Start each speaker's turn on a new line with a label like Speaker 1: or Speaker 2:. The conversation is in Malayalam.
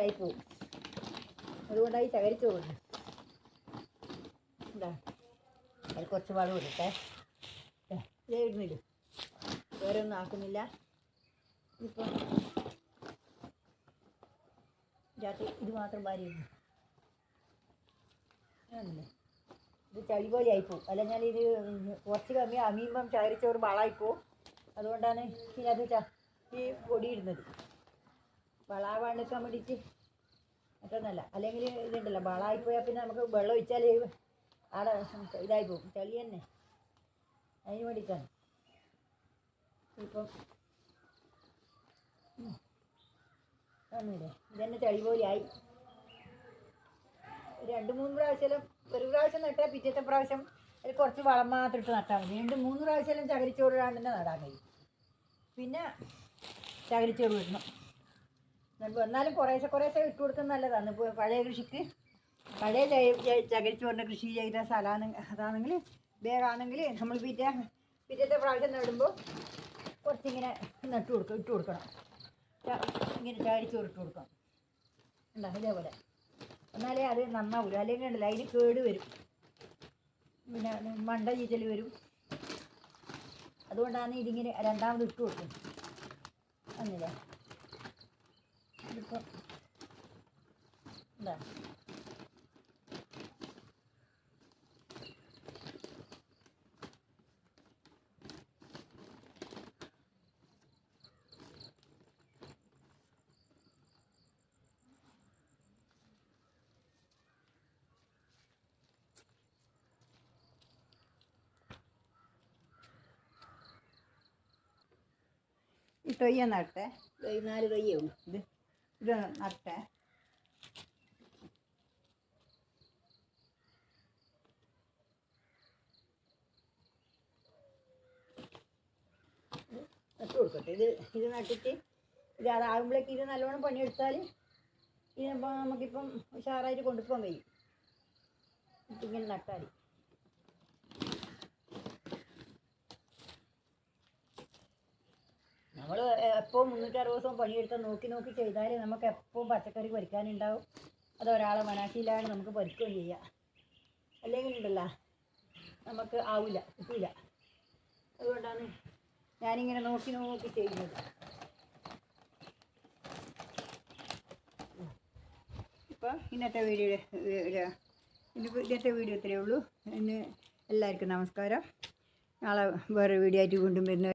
Speaker 1: ആയി പോവും. അതുകൊണ്ടായി ചകരിച്ചു പോകുന്നു. എന്താ അതിൽ കുറച്ച് വളം ഇടട്ടെ. ഇതേ. ഇടുന്നില്ല? വേറെ ഒന്നും ആക്കുന്നില്ല. ഇപ്പം ഇതിനകത്ത് ഇത് മാത്രം ഭാര്യയുള്ളൂ ഇത് ചളി പോലെ ആയിപ്പോവും ഞാൻ ഇത് കുറച്ച് കമ്മി അമീമ്പം ചകരിച്ചോറ് വളമായിപ്പോവും അതുകൊണ്ടാണ് ഇതിനകത്ത് ഈ പൊടി ഇടുന്നത്. വളാവാണ്ടിക്കാൻ വേണ്ടിയിട്ട് മറ്റൊന്നല്ല. അല്ലെങ്കിൽ ഇതുണ്ടല്ലോ വളമായിപ്പോയാൽ പിന്നെ നമുക്ക് വെള്ളം ഒഴിച്ചാലേ ആടെ ഇതായി പോകും ചളി തന്നെ. അതിന് വേണ്ടിയിട്ടാണ്. ഇപ്പം ഒന്നുമില്ലേ ഇതന്നെ ചളി പോലെ ആയി. രണ്ട് മൂന്ന് പ്രാവശ്യം ഒരു പ്രാവശ്യം നട്ടാൽ പിറ്റത്തെ പ്രാവശ്യം അതിൽ കുറച്ച് വളം മാത്രം ഇട്ട് നട്ടാൽ മതി. രണ്ട് മൂന്ന് പ്രാവശ്യം ചകരിച്ചോട് തന്നെ നടാൻ കഴിയും. പിന്നെ ചകരിച്ചോട് വിടണം എന്നാലും കുറേശ്ശെ കുറേശ്ശെ ഇട്ട് കൊടുക്കുന്നത് നല്ലതാണ്. പഴയ കൃഷിക്ക് പഴയ ചകരിച്ചോറിന്റെ കൃഷി ചെയ്ത സ്ഥലമാണ് അതാണെങ്കിൽ വേഗമാണെങ്കിൽ നമ്മൾ പിറ്റേ പിറ്റത്തെ പ്രാവശ്യം നടുമ്പോൾ കുറച്ചിങ്ങനെ നട്ട് കൊടുക്കും ഇട്ട് കൊടുക്കണം. ഇങ്ങനെ ചകരിച്ചോറ് ഇട്ട് കൊടുക്കണം. ഉണ്ടോ ഇതേപോലെ. എന്നാലേ അത് നന്നാവില്ല അല്ലെങ്കിൽ ഉണ്ടല്ലോ അതിന് കേട് വരും. പിന്നെ മണ്ട ചീറ്റൽ വരും. അതുകൊണ്ടാണ് ഇതിങ്ങനെ രണ്ടാമത് ഇട്ട് കൊടുക്കുന്നത് അന്നില്ലേ ഇതിപ്പം എന്താ ഈ തൊയ്യ നട്ടെ നാല് തൊയ്യേ ഉള്ളൂ. ഇത് ഇത് നട്ടെ. നട്ട് കൊടുക്കട്ടെ. ഇത് ഇത് നട്ടിട്ട് ഇത് അതാകുമ്പോഴേക്ക് ഇത് നല്ലോണം പണിയെടുത്താൽ ഇതിനിപ്പോൾ നമുക്കിപ്പം ഉഷാറായിട്ട് കൊണ്ടുപോകാൻ കഴിയും. ഇങ്ങനെ നട്ടാൽ മുന്നൂറ്റി മുന്നൂറ്ററുപത് ദിവസം പണിയെടുത്ത് നോക്കി നോക്കി ചെയ്താൽ നമുക്ക് എപ്പോഴും പച്ചക്കറി പൊരിക്കാനുണ്ടാവും. അത് ഒരാളെ മനാശിയിലാണ് നമുക്ക് പൊരിക്കുകയും ചെയ്യാം. അല്ലെങ്കിൽ ഉണ്ടല്ല നമുക്ക് ആവില്ല കിട്ടില്ല അതുകൊണ്ടാണ് ഞാനിങ്ങനെ നോക്കി നോക്കി ചെയ്യുന്നത്. ഇപ്പോൾ ഇന്നത്തെ വീഡിയോ ഇന്നത്തെ വീഡിയോ ഇത്രയേ ഉള്ളൂ. എന്നെ എല്ലാവർക്കും നമസ്കാരം. നാളെ വേറെ വീഡിയോ ആയിട്ട് വീണ്ടും വരുന്ന